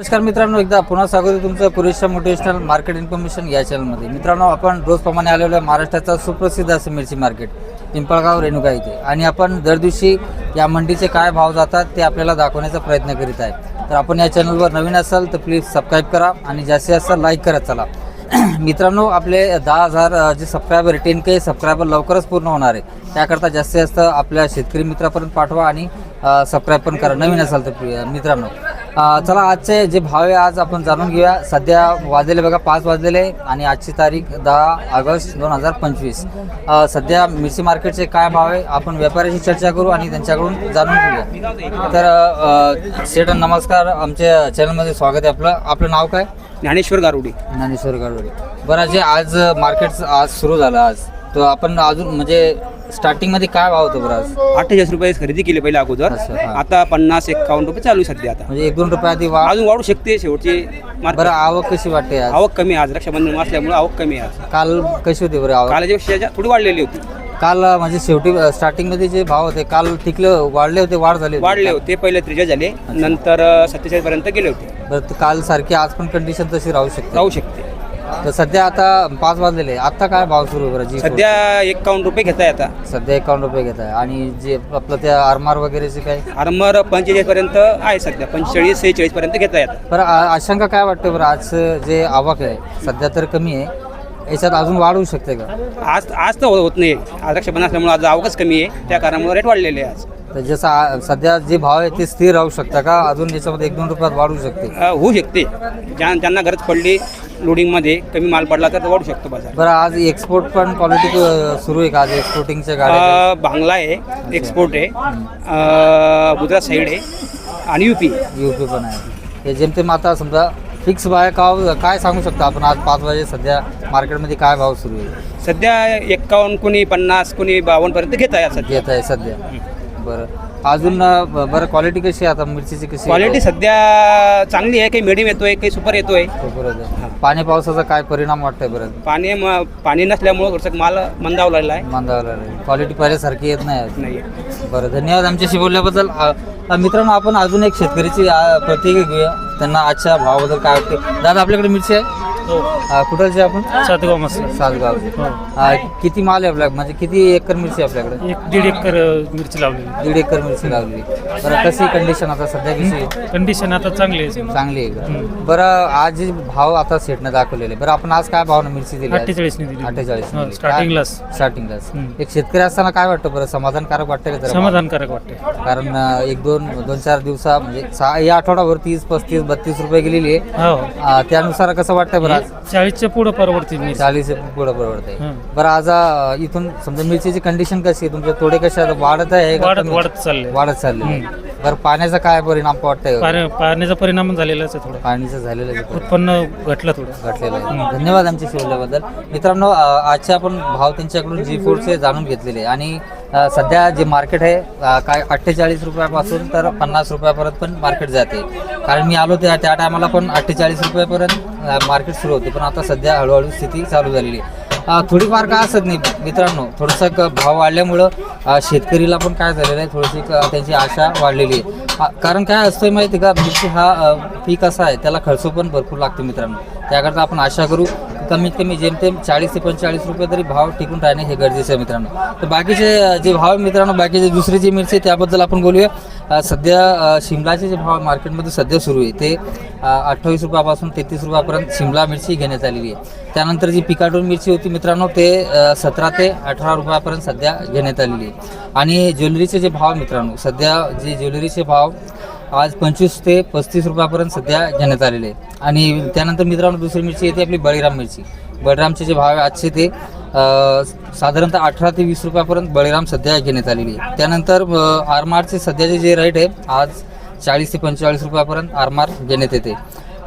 नमस्कार मित्रांनो एकदा पुन्हा स्वागत आहे तुमचं पुरेशा मोटिवेशनल मार्केट इन्फॉर्मेशन या चॅनलमध्ये. मित्रांनो आपण रोजप्रमाणे आलेलो आहे महाराष्ट्राचा सुप्रसिद्ध असं मिरची मार्केट पिंपळगाव रेणुका इथे. आणि आपण दर दिवशी या मंडीचे काय भाव जातात ते आपल्याला दाखवण्याचा प्रयत्न करीत आहे. तर आपण या चॅनलवर नवीन असाल तर प्लीज सबस्क्राईब करा आणि जास्तीत जास्त लाईक करत चला. मित्रांनो आपले दहा हजार जे सबस्क्रायबर टेन के सबस्क्रायबर लवकरच पूर्ण होणार आहे. त्याकरता जास्तीत जास्त आपल्या शेतकरी मित्रापर्यंत पाठवा आणि सबस्क्राईब पण करा. नवीन असाल तर मित्रांनो. अ, चला आजचे जे भाव आहे आज आपण जाणून घेऊया. सध्या वाजलेले बघा पाच वाजलेले आहे आणि आजची तारीख दहा ऑगस्ट दोन हजार पंचवीस. अ, सध्या मिरची मार्केटचे काय भाव आहे आपण व्यापाऱ्याशी चर्चा करू आणि त्यांच्याकडून जाणून घेऊया. तर अ, सेठ नमस्कार. आमच्या चॅनलमध्ये स्वागत आहे आपलं. आपलं नाव काय? ज्ञानेश्वर गारुडी. ज्ञानेश्वर गाडवडे बरं जे आज मार्केट आज सुरू झालं आज तर आपण अजून म्हणजे स्टार्टिंगमध्ये काय भाव होतं बरं आज? अठ्ठेचाळीस रुपये खरेदी केली पहिले अगोदर. असं, हा. आता पन्नास एकावन्न रुपये चालू आहे सध्या आता. म्हणजे एक दोन रुपये आधी वाढ अजून वाढू शकते शेवटची मार्केट बरं आवक कशी वाटते आज? आवक कमी आहे आज. रक्षाबंधन असल्यामुळे आवक कमी आहे आज. काल कशी होती बरं आवक? कालच्या पेक्षा थोडी वाढलेली होती. काल म्हणजे शेवटी स्टार्टिंगमध्ये जे भाव होते काल टिकले वाढले होते वाढ झाले होते. वाढले होते पहिले त्रिजा झाले. नंतर सत्तेचाळीस पर्यंत गेले होते. बरं तर काल सारखी आज पण कंडिशन तशी राहू शकते. राहू शकते. तर सध्या आता पाच वाजलेले आता काय भाव सुरू आहे बरं? जी सध्या एकावन्न रुपये घेताय आता. सध्या एकावन्न रुपये घेत आहे आणि जे आपलं त्या आरमार वगैरेचे काय आरमर पंचेचाळीस पर्यंत आहे सध्या. पंचेचाळीस सेहेचाळीस पर्यंत घेताय आता. बरं आ- आशंका काय वाटतं बरं? आज जे आवक आहे सध्या तर कमी आहे. याच्यात अजून वाढवू शकते का? आज आज तर होत नाही. आज रक्षाबंधन असल्यामुळे आज आवकच कमी आहे. त्या कारणामुळे रेट वाढलेले आहे आज. तर जसं सध्या जे भाव आहे ते स्थिर राहू शकता का? अजून याच्यामध्ये एक दोन रुपयात वाढू शकते. अ, होऊ शकते. ज्या ज्यांना गरज पडली लोडिंगमध्ये कमी माल पडला तर वाढू शकतो बाजार. बरं आज एक्सपोर्ट पण क्वालिटी सुरू आहे का? आज एक्सपोर्टिंगच्या गाड्या अ, बांगला आहे एक्सपोर्ट आहे. अ, गुजरात साईड आहे आणि युपी यू पी पण आहे. हे जेमतेम आता समजा फिक्स बाय का काय सांगू शकता आपण? आज पाच वाजे सध्या मार्केटमध्ये काय भाव सुरू आहे? सध्या एक्कावन्न कोणी पन्नास कोणी बावन्न पर्यंत घेत आहे सध्या. घेत आहे सध्या. बरं. अजून ब- बरं क्वालिटी कशी आहे आता? मिरचीची कशी? क्वालिटी सध्या चांगली आहे. काही मिडियम येतोय काही सुपर येतोय. हो, बरं आहे. पाणी पावसाचा काय परिणाम वाटतंय बरं? पाणी म- पाणी नसल्यामुळं थोडंसं माल मंदावलेला आहे. मंदावला क्वालिटी पहिल्यासारखी येत नाही बरं धन्यवाद आमच्याशी बोलल्याबद्दल. मित्रांनो आपण अजून एक शेतकरीची अ, प्रतिक्रिया घेऊया. त्यांना आजच्या भावाबद्दल काय वाटते दादा आपल्याकडे मिरची आहे? अ, कुठलची आपण? सातगाव मसला सातगावची अ, किती माल आहे आपल्या म्हणजे किती एकर मिरची आहे आपल्याकडे? एक दीड एकर मिरची लावलेली. दीड एकर मिरची लावली बरं कशी कंडिशन आता सध्या कशी आहे? कंडिशन आता चांगली आहे. चांगली आहे का? बरं आज जे भाव आता सेटनं दाखवलेले. बरं आपण आज काय भावनं मिरची दिली आज? अठ्ठेचाळीसने दिली. अठ्ठेचाळीस हो, स्टार्टिंगलाच. स्टार्टिंगलाच हम्म. एक शेतकरी असताना काय वाटतं बरं? समाधानकारक वाटतं का जरा? समाधानकारक वाटते कारण अं, एक दोन दोन चार दिवसा म्हणजे सहा या आठवड्यावर तीस पस्तीस बत्तीस रुपये गेलेली आहे. हो. अं, त्यानुसार कसं वाटतंय बरं आज चाळीसच्या पुढं परवडते मिरची. चाळीस पुढं परवडतंय हं. बरं आज इथून समजा मिरचीची कंडिशन कशी आहे? तुमचे थोडे कसे आहेत? वाढत आहे का वाढत कमी? वाढत चालले वाढत चालले बरं पाण्याचा काय परिणाम वाटतंय? पाण्या पाण्याचा परिणाम झालेलाच आहे थोडा. पाणीचं झालेलं आहे. उत्पन्न घटलं थोडं. घटलेलं आहे. धन्यवाद आमच्या शिवल्याबद्दल. मित्रांनो अ, आजचे आपण भाव त्यांच्याकडून जी फूडचे जाणून घेतलेले. आणि अ, सध्या जे मार्केट आहे अ, काय अठ्ठेचाळीस रुपयापासून तर पन्नास रुपयापर्यंत पण मार्केट जाते. कारण मी आलो त्या त्या टायमाला पण अठ्ठेचाळीस रुपयापर्यंत मार्केट सुरू होते. पण आता सध्या हळूहळू स्थिती चालू झालेली आहे. थोडीफार काय असत नाही मित्रांनो? थोडंसं क- भाव वाढल्यामुळं शेतकरीला पण काय झालेलं आहे थोडीशी क- त्यांची आशा वाढलेली आहे. कारण काय असतं माहिती आहे का? मिरची हा पीक असा आहे त्याला खर्च पण भरपूर लागतो मित्रांनो. त्याकरता आपण आशा करू कमीत कमी जेमतेम चाळीस ते पंचेचाळीस रुपये तरी भाव टिकून राहणे हे गरजेचं आहे मित्रांनो. तर बाकीचे जे भाव मित्रांनो बाकीचे दुसरी जी मिरची आहे त्याबद्दल आपण बोलूया. सध्या शिमलाचे जे भाव मार्केटमध्ये सध्या सुरू आहे ते अठ्ठावीस रुपयापासून तेहतीस रुपयापर्यंत शिमला मिरची घेण्यात आलेली आहे. त्यानंतर जी पिकाटून मिरची होती मित्रांनो ते सतरा ते अठरा रुपयापर्यंत सध्या घेण्यात आलेली आहे. आणि ज्वेलरीचे जे भाव मित्रांनो सध्या जे ज्वेलरीचे भाव आज पंचवीस ते पस्तीस रुपयापर्यंत सध्या घेण्यात आलेले आहे आणि त्यानंतर मित्रांनो दुसरी मिरची येते आपली बळीराम मिरची. बळीरामचे जे भाव आहे आजचे ते साधारणतः अठरा ते वीस रुपयापर्यंत बळीराम सध्या घेण्यात आलेली आहे. त्यानंतर आरमारचे सध्याचे जे रेट आहे आज चाळीस ते पंचेचाळीस रुपयापर्यंत आरमार घेण्यात येते.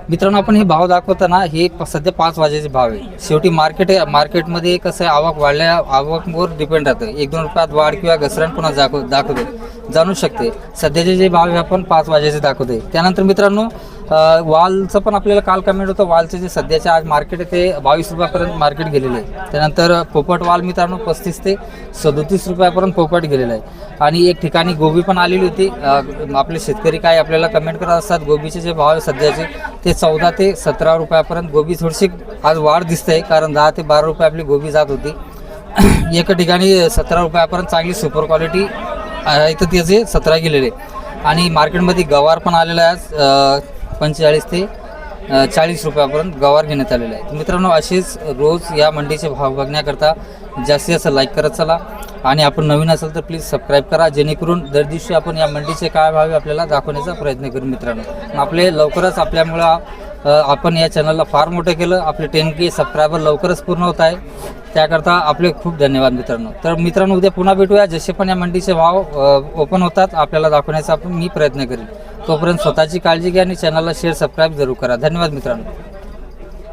मित्रांनो आपण हे भाव दाखवताना हे सध्या पाच वाजेचे भाव आहे. शेवटी मार्केट आहे मार्केटमध्ये कसं आहे आवक वाढल्या आवकवर डिपेंड राहतं. एक दोन रुपयात वाढ किंवा घसरण पुन्हा दाखव दाखवते. जाणू शकते. सध्याचे जे भाव आहे आपण पाच वाजेचे दाखवते. त्यानंतर मित्रांनो वालचं पण आपल्याला काल कमेंट होतं. वालचे जे सध्याचे आज मार्केट आहे ते बावीस रुपयापर्यंत मार्केट गेलेलं आहे. त्यानंतर पोपट वाल मित्रांनो पस्तीस ते सदोतीस रुपयापर्यंत पोपट गेलेलं आहे. आणि एक ठिकाणी गोबी पण आलेली होती. आपले शेतकरी काय आपल्याला कमेंट करत असतात गोबीचे जे भाव आहे सध्याचे ते चौदा ते सतरा रुपयापर्यंत गोबी थोडीशी आज वाढ दिसते कारण दहा ते बारा रुपये आपली गोबी जात होती. एका ठिकाणी सतरा रुपयापर्यंत चांगली सुपर क्वालिटी आहे तर त्याचे सतरा गेलेले. आणि मार्केटमध्ये गवार पण आलेला आहे पंचेचाळीस ते चाळीस रुपयापर्यंत गवार घेण्यात आलेला आहे मित्रांनो असेच रोज या मंडीचे भाव बघण्याकरता जास्तीत जास्त लाईक करत चला. आणि आपण नवीन असेल तर प्लीज सबस्क्राईब करा जेणेकरून दर दिवशी आपण या मंडीचे काय भाव आहे आपल्याला दाखवण्याचा प्रयत्न करू मित्रांनो. आपले लवकरच आपल्यामुळं आपण या चॅनलला फार मोठं केलं. आपले टेन के सबस्क्रायबर लवकरच पूर्ण होत आहे. त्याकरता आपले खूप धन्यवाद मित्रांनो. तर मित्रांनो उद्या पुन्हा भेटूया. जसे पण या मंडीचे भाव ओपन होतात आपल्याला दाखवण्याचा आपण मी प्रयत्न करेन. तोपर्यंत स्वतःची काळजी घ्या आणि चॅनलला शेअर सबस्क्राईब जरूर करा. धन्यवाद मित्रांनो.